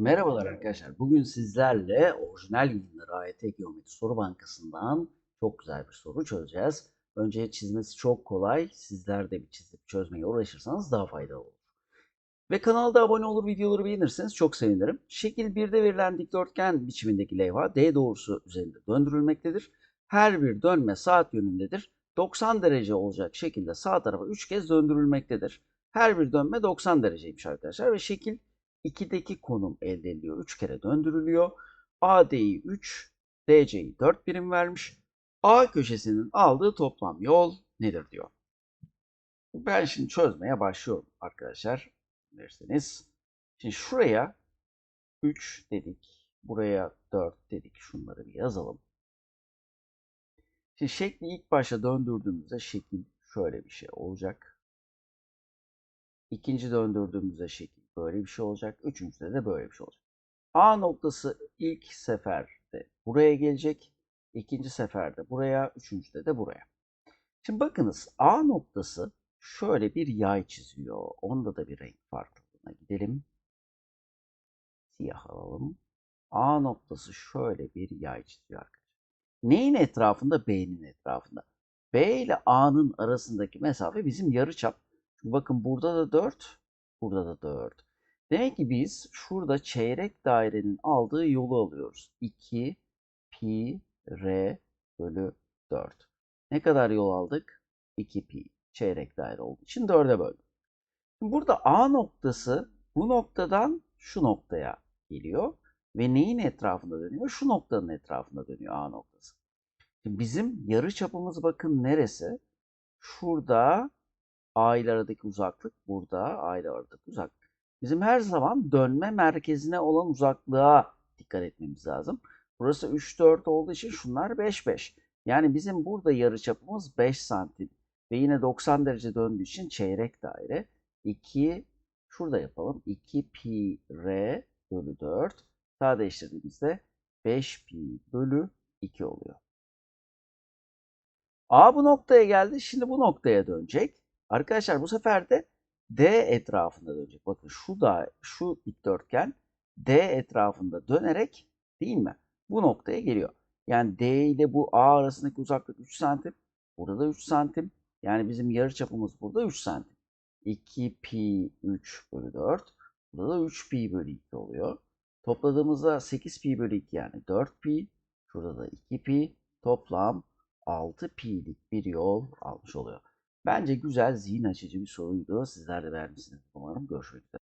Merhabalar arkadaşlar. Bugün sizlerle orijinal yayınları AYT Geometri Soru Bankası'ndan çok güzel bir soru çözeceğiz. Önce çizmesi çok kolay. Sizler de bir çizip çözmeye uğraşırsanız daha faydalı olur. Ve kanalda abone olur, videoları beğenirseniz çok sevinirim. Şekil 1'de verilen dikdörtgen biçimindeki levha D doğrusu üzerinde döndürülmektedir. Her bir dönme saat yönündedir. 90 derece olacak şekilde sağ tarafa 3 kez döndürülmektedir. Her bir dönme 90 dereceymiş arkadaşlar ve şekil 2'deki konum elde ediliyor. 3 kere döndürülüyor. AD'yi 3, DC'yi 4 birim vermiş. A köşesinin aldığı toplam yol nedir diyor. Ben şimdi çözmeye başlıyorum arkadaşlar. Derseniz. Şimdi şuraya 3 dedik. Buraya 4 dedik. Şunları bir yazalım. Şimdi şekli ilk başta döndürdüğümüzde şekil şöyle bir şey olacak. İkinci döndürdüğümüzde şekil böyle bir şey olacak. Üçüncüde de böyle bir şey olacak. A noktası ilk seferde buraya gelecek. ikinci seferde buraya, üçüncüde de buraya. Şimdi bakınız A noktası şöyle bir yay çiziyor. Onda da bir renk farklılığına gidelim. Siyah alalım. A noktası şöyle bir yay çiziyor arkadaşlar. Neyin etrafında? B'nin etrafında. B ile A'nın arasındaki mesafe bizim yarıçap. Bakın burada da 4, burada da 4. Demek ki biz şurada çeyrek dairenin aldığı yolu alıyoruz. 2 pi r bölü 4. Ne kadar yol aldık? 2 pi. Çeyrek daire olduğu için 4'e böldüm. Burada A noktası bu noktadan şu noktaya geliyor. Ve neyin etrafında dönüyor? Şu noktanın etrafında dönüyor A noktası. Şimdi bizim yarı çapımız bakın neresi? Şurada A ile aradaki uzaklık burada. A aradaki uzaklık. Bizim her zaman dönme merkezine olan uzaklığa dikkat etmemiz lazım. Burası 3, 4 olduğu için şunlar 5, 5. Yani bizim burada yarıçapımız 5 santim. Ve yine 90 derece döndüğü için çeyrek daire. 2, şurada yapalım. 2 pi r bölü 4. Sadeleştirdiğimizde 5 pi bölü 2 oluyor. A bu noktaya geldi. Şimdi bu noktaya dönecek. Arkadaşlar bu sefer de D etrafında dönecek. Bakın şu da şu dikdörtgen D etrafında dönerek değil mi? Bu noktaya geliyor. Yani D ile bu A arasındaki uzaklık 3 santim. Burada da 3 santim. Yani bizim yarı çapımız burada 3 santim. 2 pi 3 bölü 4. Burada da 3 pi bölü 2 oluyor. Topladığımızda 8 pi bölü 2 yani 4 pi. Şurada da 2 pi. Toplam 6 pi'lik bir yol almış oluyor. Bence güzel, zihin açıcı bir soruydu. Sizler de beğenmişsiniz umarım. Görüşmek üzere.